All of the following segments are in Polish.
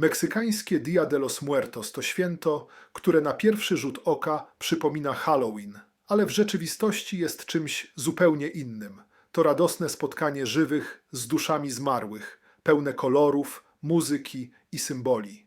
Meksykańskie Dia de los Muertos to święto, które na pierwszy rzut oka przypomina Halloween, ale w rzeczywistości jest czymś zupełnie innym. To radosne spotkanie żywych z duszami zmarłych, pełne kolorów, muzyki i symboli.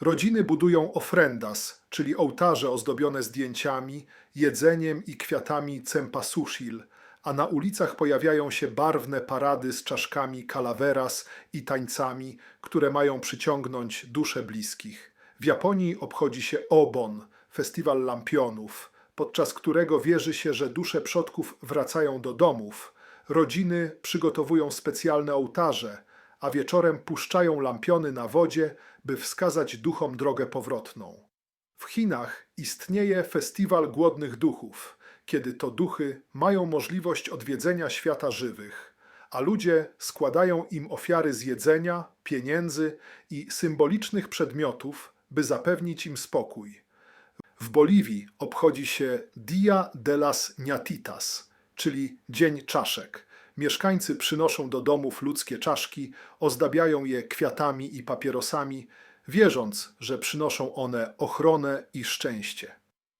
Rodziny budują ofrendas, czyli ołtarze ozdobione zdjęciami, jedzeniem i kwiatami cempasúchil, a na ulicach pojawiają się barwne parady z czaszkami calaveras i tańcami, które mają przyciągnąć dusze bliskich. W Japonii obchodzi się Obon, festiwal lampionów, podczas którego wierzy się, że dusze przodków wracają do domów. Rodziny przygotowują specjalne ołtarze, a wieczorem puszczają lampiony na wodzie, by wskazać duchom drogę powrotną. W Chinach istnieje festiwal głodnych duchów, kiedy to duchy mają możliwość odwiedzenia świata żywych, a ludzie składają im ofiary z jedzenia, pieniędzy i symbolicznych przedmiotów, by zapewnić im spokój. W Boliwii obchodzi się Dia de las Ñatitas, czyli Dzień Czaszek. Mieszkańcy przynoszą do domów ludzkie czaszki, ozdabiają je kwiatami i papierosami, wierząc, że przynoszą one ochronę i szczęście.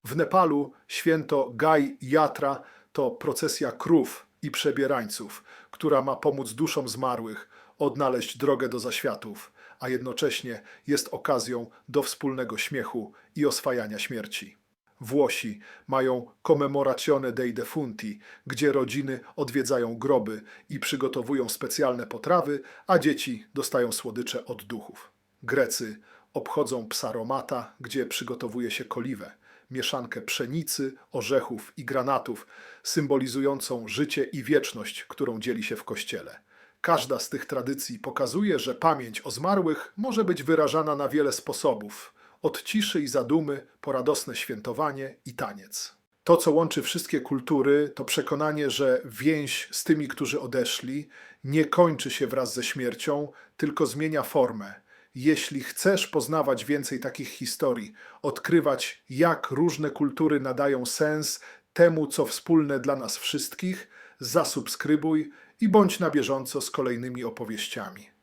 W Nepalu święto Gai Yatra to procesja krów i przebierańców, która ma pomóc duszom zmarłych odnaleźć drogę do zaświatów, a jednocześnie jest okazją do wspólnego śmiechu i oswajania śmierci. Włosi mają Commemorazione dei Defunti, gdzie rodziny odwiedzają groby i przygotowują specjalne potrawy, a dzieci dostają słodycze od duchów. Grecy obchodzą Psaromata, gdzie przygotowuje się koliwę, mieszankę pszenicy, orzechów i granatów, symbolizującą życie i wieczność, którą dzieli się w kościele. Każda z tych tradycji pokazuje, że pamięć o zmarłych może być wyrażana na wiele sposobów, od ciszy i zadumy po radosne świętowanie i taniec. To, co łączy wszystkie kultury, to przekonanie, że więź z tymi, którzy odeszli, nie kończy się wraz ze śmiercią, tylko zmienia formę. Jeśli chcesz poznawać więcej takich historii, odkrywać, jak różne kultury nadają sens temu, co wspólne dla nas wszystkich, zasubskrybuj i bądź na bieżąco z kolejnymi opowieściami.